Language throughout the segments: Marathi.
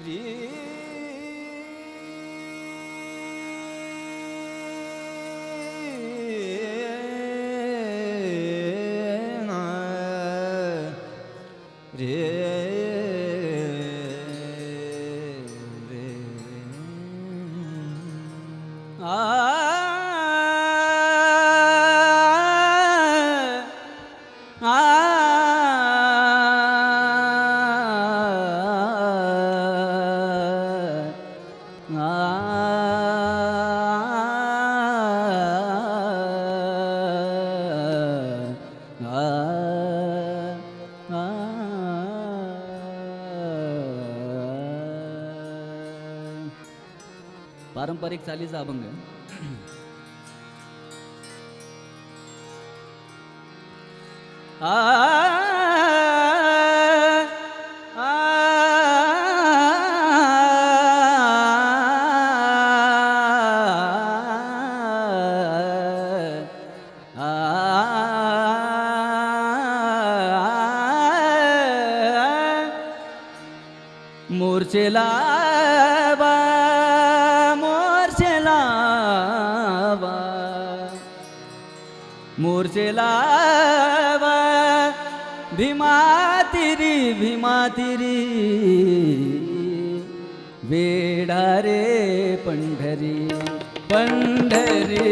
Vira. पारंपरिक चालीचा अभंग आ आ मोर्चेला मोर्चेला बा भीमा तिरी भीमा तिरी वेडा रे पंढरी। पंढरी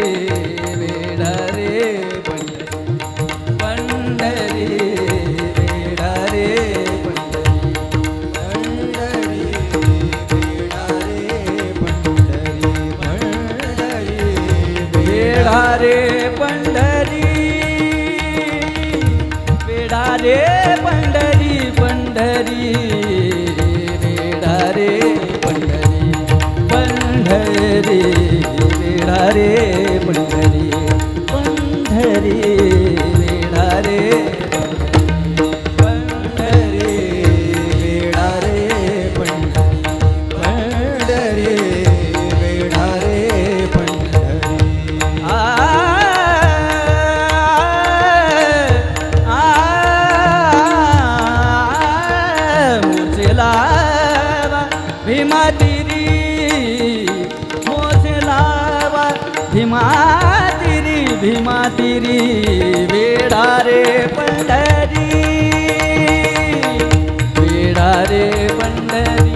वेडा रे पंढरी पंढरी वेडा रे पंढरी। वेडा रे वेडा रे पंढरी पंढरी वेडा रे पंढरी वेडा रे पंढरी पंढरी वेडा रे पंढरी आ आ भीमा तिरी भीमा तिरी भीमा तिरी वेडा रे पंढरी वेडा रे पंढरी।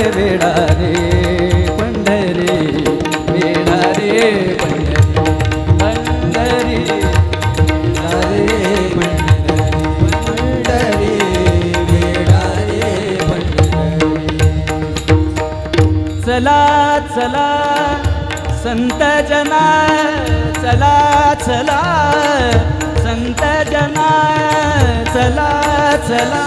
वेडा रे वेडा रे पंढरी वेडा रे पंढरी पंढरी रे पंढरी वेडा रे पंढरी. चला चला संत जना चला चला संत जना चला चला.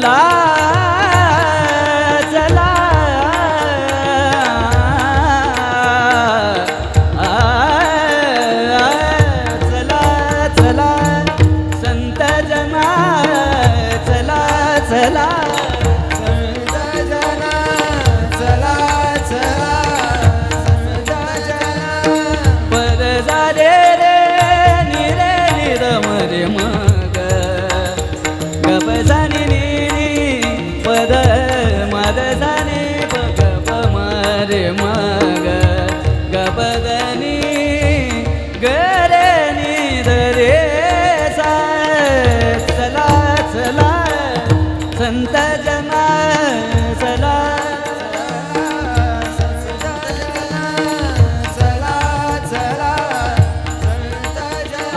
चला चला. चला चला. संत जमा चला चला.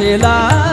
मूर्छेला मोर्चेला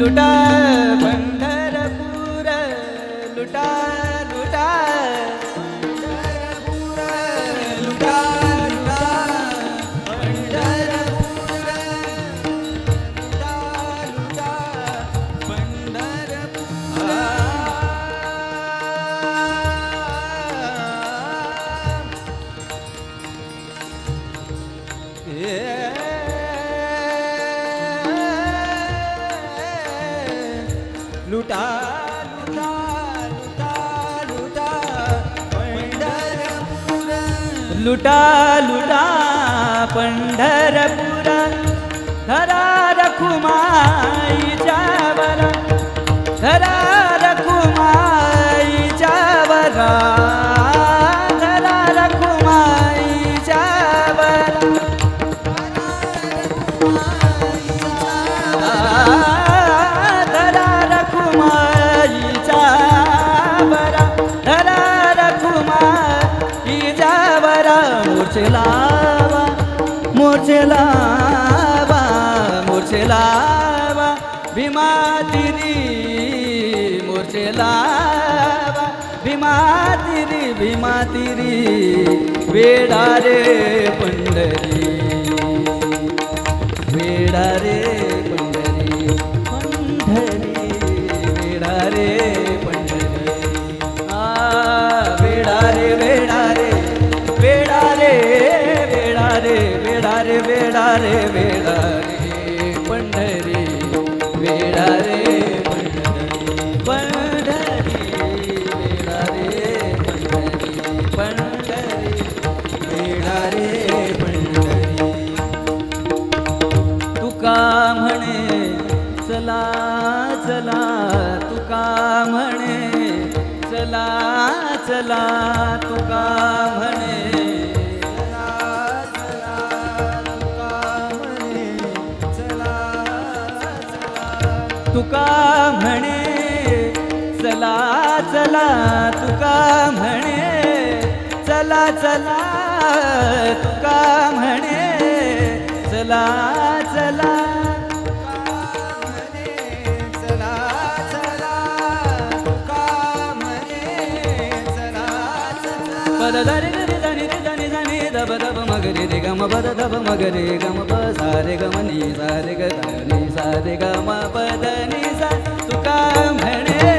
So day. लुटा लुटा पंढरपुरा. धरा रखुमाई बरा. धरा लावा मोर्चे लावा मोर्चे लावा भीमा दिरी मोर्चे लावा भीमा तिरी भीमा तिरी वेडा रे पंढरी. रे वेडा रे पंढरी वेडा रे पंढरी पंढरी वेडा रे पंढरी पंढरी वेडा रे पंढरी. तुका म्हणे चला चला तुका म्हणे चला चला. तुका म्हणे चला चला तुका म्हणे चला चला तुका म्हणे चला चला चला चला तुका म्हणे गम पद दब मगरे गम प सारे गम नी सारे ग नी सारे गम ग म पद नी सा. तुका म्हणे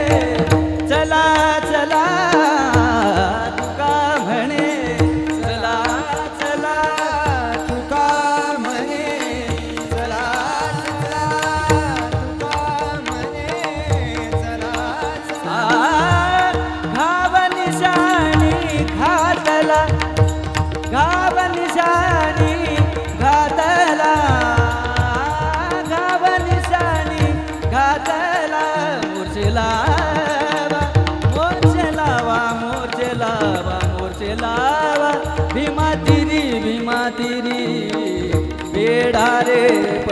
चला भीमा